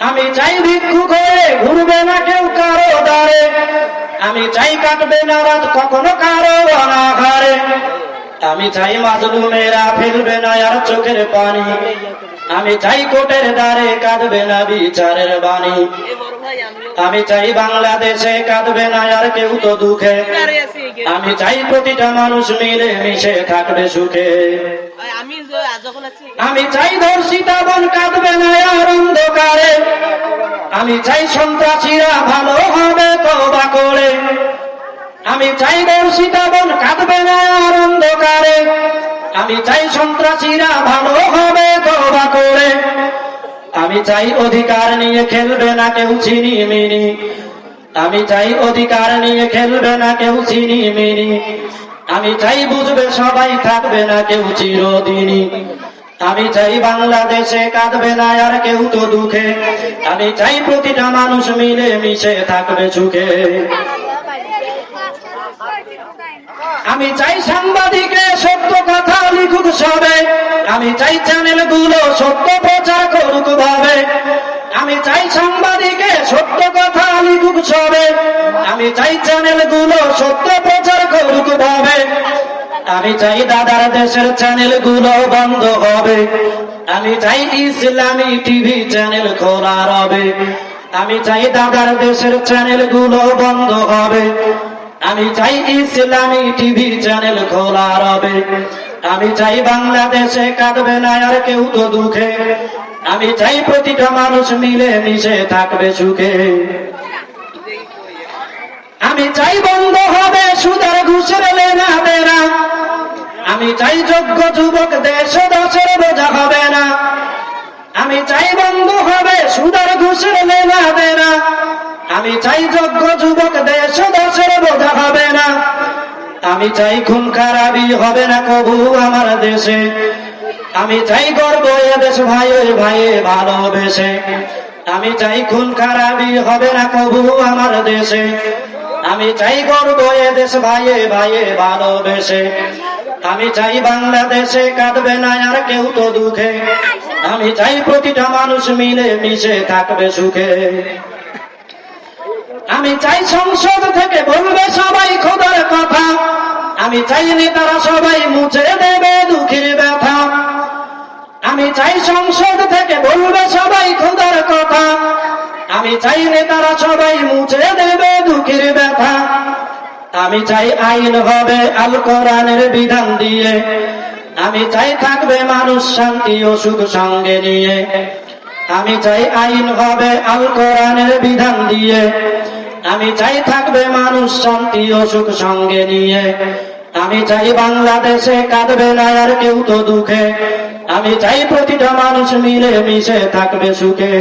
আমি চাই ভিক্ষুক হয়ে ঘুরবে না কেউ কারও দ্বারে। আমি চাই কাটবে না রাত কখনো কারও অনাহারে। আমি চাই মাজলুমেরা ফেলবে না আর চোখের পানি। আমি চাই কোটের দ্বারে কাঁদবে না বিচারের বাণী। আমি চাই বাংলাদেশে কাঁদবে না আর কেউ তো দুঃখে। আমি চাই প্রতিটা মানুষ মিলে মিশে থাকবে সুখে। আমি চাই ধর্ষিতা বোন কাঁদবে আমি চাই সন্ত্রাসীরা ভালো হবে তবা করে। আমি চাই ধর্ষিতা বোন কাঁদবে না অন্ধকারে। আমি চাই সন্ত্রাসীরা ভালো হবে তবা করে। আমি চাই অধিকার নিয়ে খেলবে না কেউ চিনি মিনি আমি চাই অধিকার নিয়ে খেলবে না কেউ চিনি মিনি আমি চাই বুঝবে সবাই থাকবে না কেউ চিরদিনই। আমি চাই বাংলাদেশে কাঁদবে না আর কেউ তো দুঃখে। আমি চাই প্রতিটা মানুষ মিলে মিশে থাকবে সুখে। আমি চাই সাংবাদিকে সত্য কথা লিখুক সবে। আমি চাই চ্যানেলগুলো সত্য প্রচার করুক ভাবে। আমি চাই সাংবাদিকে সত্য কথা লিখুক সবে। আমি চাই চ্যানেলগুলো সত্য আমি চাই দাদার দেশের চ্যানেলগুলো বন্ধ হবে। আমি চাই ইসলামী টিভি চ্যানেল খোলা রবে। আমি চাই দাদার দেশের চ্যানেলগুলো বন্ধ হবে। আমি চাই ইসলামী টিভি চ্যানেল খোলা রবে। আমি চাই বাংলাদেশে কাঁদবে না আর কেউ তো দুঃখে। আমি চাই প্রতিটা মানুষ মিলে মিশে থাকবে সুখে। আমি চাই বন্ধ হবে সুদার ঘুষের চাই যোগ্য যুবক দেশ দশের বোঝা হবে না। আমি চাই বন্ধ হবে, সুদার ঘুষের লেনা দেনা। আমি চাই যোগ্য যুবক দেশ দশের বোঝা হবে না। আমি চাই খুন খারাপি হবে না কবু আমার দেশে। আমি চাই গর্ব দেশ ভাইয়ের ভাইয়ে ভালোবেসে। আমি চাই খুন খারাপি হবে না কবু আমার দেশে। আমি চাই গর্ব দেশ ভাইয়ে ভাইয়ে ভালোবেসে। আমি চাই বাংলাদেশে কাঁদবে না আর কেউ তো দুঃখে। আমি চাই প্রতিটা মানুষ মিলে মিশে থাকবে সুখে। আমি চাই সংসদ থেকে বলবে সবাই খোদার কথা। আমি চাই নেতারা সবাই মুছে দেবে দুঃখের ব্যথা। আমি চাই সংসদ থেকে বলবে সবাই খোদার কথা। আমি চাই নেতারা সবাই মুছে দেবে দুঃখের ব্যথা আমি চাই আইন হবে আল কোরআনের বিধান দিয়ে। আমি চাই থাকবে মানুষ শান্তি ও সুখ সঙ্গে নিয়ে। আমি চাই আইন হবে আল কোরআনের বিধান দিয়ে। আমি চাই থাকবে মানুষ শান্তি ও সুখ সঙ্গে নিয়ে। আমি চাই বাংলাদেশে কাঁদবে না আর কেউ তো দুঃখে। আমি চাই প্রতিটা মানুষ মিলে মিশে থাকবে সুখে।